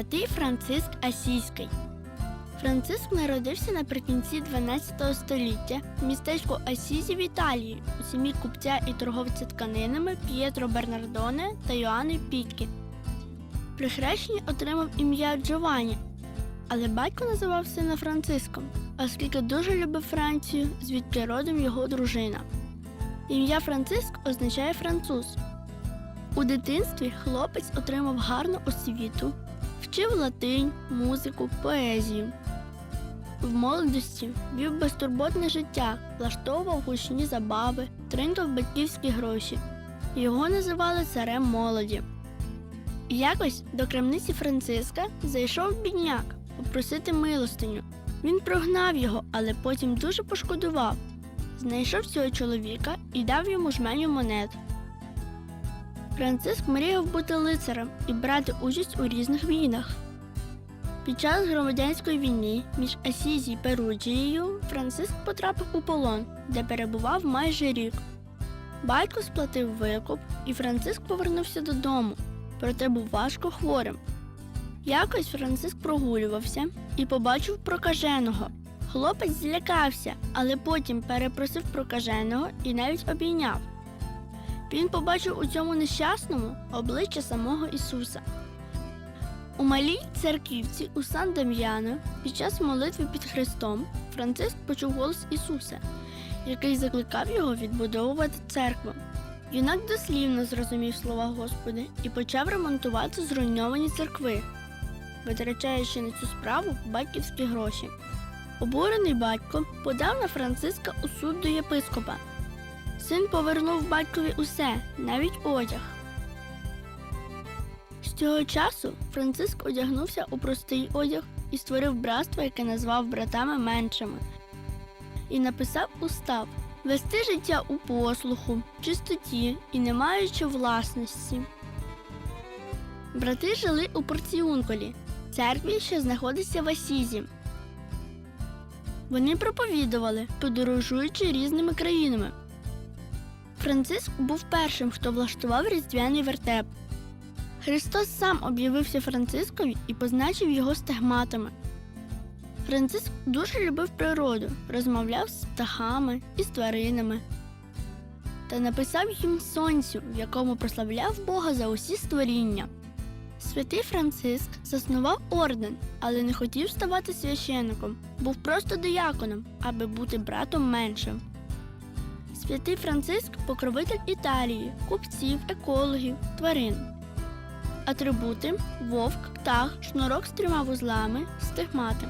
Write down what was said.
Святий Франциск Асійський. Франциск народився наприкінці 12 століття в містечку Асізі в Італії у сім'ї купця і торговця тканинами П'єтро Бернардоне та Йоанни Піткі. При хрещенні отримав ім'я Джованні, але батько називав сина Франциском, оскільки дуже любив Францію, звідки родом його дружина. Ім'я Франциск означає француз. У дитинстві хлопець отримав гарну освіту, вчив латинь, музику, поезію. В молодості вів безтурботне життя, влаштовував гучні забави, тринкав батьківські гроші. Його називали царем молоді. Якось до крамниці Франциска зайшов бідняк попросити милостиню. Він прогнав його, але потім дуже пошкодував. Знайшов цього чоловіка і дав йому жменю монет. Франциск мріяв бути лицарем і брати участь у різних війнах. Під час громадянської війни між Асізі і Перуджією Франциск потрапив у полон, де перебував майже рік. Батько сплатив викуп, і Франциск повернувся додому, проте був важко хворим. Якось Франциск прогулювався і побачив прокаженого. Хлопець злякався, але потім перепросив прокаженого і навіть обійняв. Він побачив у цьому нещасному обличчя самого Ісуса. У малій церківці у Сан Дам'яно під час молитви під Христом Франциск почув голос Ісуса, який закликав його відбудовувати церкву. Юнак дослівно зрозумів слова Господи і почав ремонтувати зруйновані церкви, витрачаючи на цю справу батьківські гроші. Обурений батько подав на Франциска у суд до єпископа. Син повернув батькові усе, навіть одяг. З цього часу Франциск одягнувся у простий одяг і створив братство, яке назвав братами меншими, і написав устав вести життя у послуху, чистоті і не маючи власності. Брати жили у Порціунколі, церкві, що знаходиться в Асізі. Вони проповідували, подорожуючи різними країнами. Франциск був першим, хто влаштував різдвяний вертеп. Христос сам об'явився Францискові і позначив його стигматами. Франциск дуже любив природу, розмовляв з птахами і з тваринами та написав їм сонцю, в якому прославляв Бога за усі створіння. Святий Франциск заснував орден, але не хотів ставати священником, був просто дияконом, аби бути братом меншим. Святий Франциск покровитель Італії, купців, екологів, тварин. Атрибути вовк, птах, шнурок з трьома вузлами, стигмати.